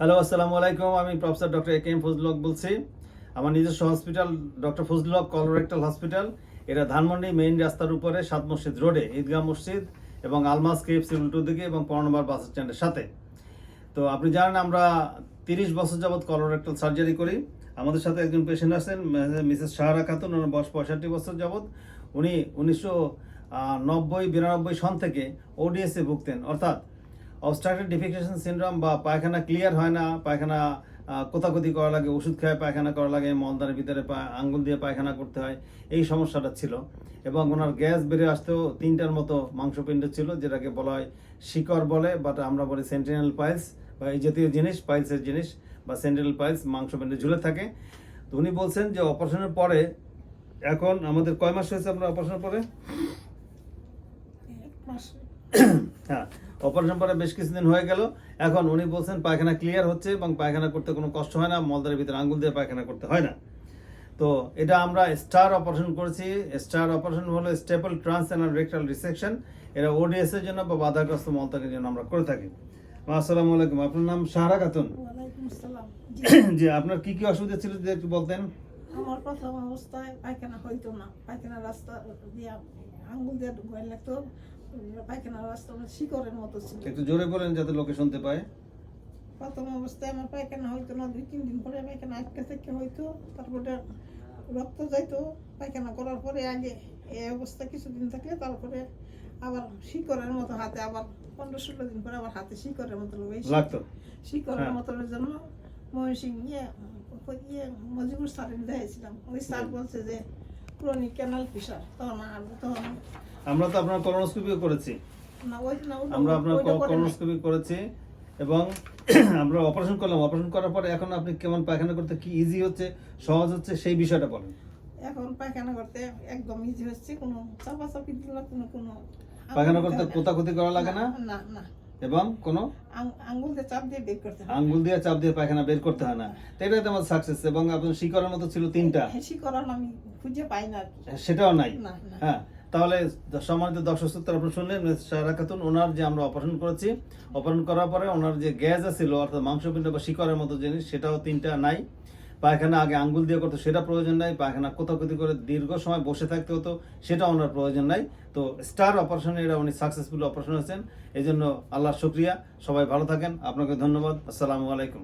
Hello আসসালামু আলাইকুম। আমি professor doctor A K M Fazlul Haque বলছি। আমার নিজস্ব hospital doctor Fazlul Haque colorectal hospital. এটা ধানমন্ডি মেইন রাস্তার উপরে সাত মসজিদ রোডে, ঈদগাহ মসজিদ এবং আলমাস কেএফসি উল্টো দিকে এবং পনেরো নম্বর বাস স্ট্যান্ডের সাথে। তো আপনি জানেন, আমরা তিরিশ বছর যাবৎ কলোরেক্টাল সার্জারি করি। আমাদের সাথে একজন পেশেন্ট আছেন মিসেস সাহারা খাতুন। ওনার বয়স পঁয়ষট্টি বছর যাবৎ। উনি উনিশশো নব্বই, বিরানব্বই সন থেকে ওডিএসে ভুগতেন। অর্থাৎ অবস্ট্রাকটিভ ডিফিকেশন সিনড্রোম বা পায়খানা ক্লিয়ার হয় না পায়খানা আহ, কোতাকুতি করা লাগে ওষুধ খেয়ে পায়খানা করা লাগে মলদারের ভিতরে আঙ্গুল দিয়ে পায়খানা করতে হয় এই সমস্যাটা ছিল। এবং ওনার গ্যাস বেড়ে আসতেও তিনটার মতো মাংসপিণ্ড ছিল যেটাকে বলা হয় শিকড় বলে বাট আমরা বলি সেন্টিনাল পাইলস বা এই জাতীয় জিনিস পাইলসের জিনিস বা সেন্টিনাল পাইলস মাংসপিণ্ডে ঝুলে থাকে। তো উনি বলছেন যে অপারেশনের পরে এখন আমাদের কয় মাস হয়েছে আমরা অপারেশনের পরে? হ্যাঁ অপারেশন পরে বেশ কিছুদিন হয়ে গেল। এখন উনি বলছেন পায়খানা ক্লিয়ার হচ্ছে এবং পায়খানা করতে কোনো কষ্ট হয় না মলদারের ভিতরে আঙ্গুল দিয়ে পায়খানা করতে হয় না। তো এটা আমরা স্টার অপারেশন করেছি। স্টার অপারেশন হলো staple trans and rectal resection এটা ওডিএস এর জন্য বা বাধাগ্রস্ত মলত্যাগের জন্য আমরা করে থাকি। আসসালামু আলাইকুম। আপনার নাম সাহারা খাতুন? জি, আপনার কি কি অসুবিধা ছিল যদি একটু বলতেন? আমার প্রথম অবস্থায় পায়খানা হইতো না। পায়খানা রাস্তা দিয়া আঙ্গুল দিয়ে লাগতো পায়খানা রাস্তা আমার শিকড়ের মতো ছিল। একটু জোরে বলেন যাতে লোকে শুনতে পায়। প্রথম অবস্থায় আমার পায়খানা হইতো না দুই তিন দিন পরে পায়খানা আটকে থেকে হইতো তারপরে রক্ত যাইতো। পায়খানা করার পরে আগে এই অবস্থা কিছুদিন থাকলে তারপরে আবার শিকড়ের মতো হাতে আবার পনেরো ষোলো দিন পরে আবার হাতে শিকড়ের মতো লাগতো। শিকড়ের হ্যাঁ। মতনের জন্য ময়মনসিং ইয়ে ইয়ে মজিবুর স্যারের দেখাইছিলাম। ওই স্যার বলছে যে ক্রনিক ক্যানাল প্রেশার তখন আর তখন আমরা তো আপনার কলোনোস্কোপিও করেছি। আমরা আপনার। কলোনোস্কোপি করেছি এবং আমরা অপারেশন করলাম। অপারেশন করার পরে এখন আপনি কেমন পায়খানা করতে কি ইজি হচ্ছে সহজ হচ্ছে সেই বিষয়টা বলেন। এখন পায়খানা করতে একদম ইজি হচ্ছে কোনো চাপাচাপি দিল কোনো কোনো পায়খানা করতে কোতাকুতি করা লাগে না? না না এবং কোনো? আঙ্গুল দিয়ে চাপ দিয়ে বের করতে হয়। আঙ্গুল দিয়ে চাপ দিয়ে পায়খানা বের করতে হয় না। তো এটাই তো আমার সাকসেস এবং আপনার শিকড়ের মতো ছিল তিনটা। হেসি করার আমি খুঁজে পাই না সেটাও নাই। না না। হ্যাঁ। তাহলে সম্মানিত দর্শক শ্রোতা আপনি শুনলেন সারা খাতুন ওনার যে আমরা অপারেশন করেছি, অপারেশন করার পরে ওনার যে গ্যাস ছিল অর্থাৎ মাংসপিণ্ড বা শিকড়ের মতো জিনিস, সেটাও তিনটা নাই। পায়খানা আগে আঙ্গুল দিয়ে করতো, সেটা প্রয়োজন নাই। পায়খানা কোথাও করে দীর্ঘ সময় বসে থাকতে হতো, সেটা ওনার প্রয়োজন নাই। তো স্টার অপারেশনে, এরা উনি সাকসেসফুল অপারেশন হয়েছেন এই জন্য আল্লাহর শুক্রিয়া। সবাই ভালো থাকেন। আপনাকে ধন্যবাদ। আসসালামু আলাইকুম।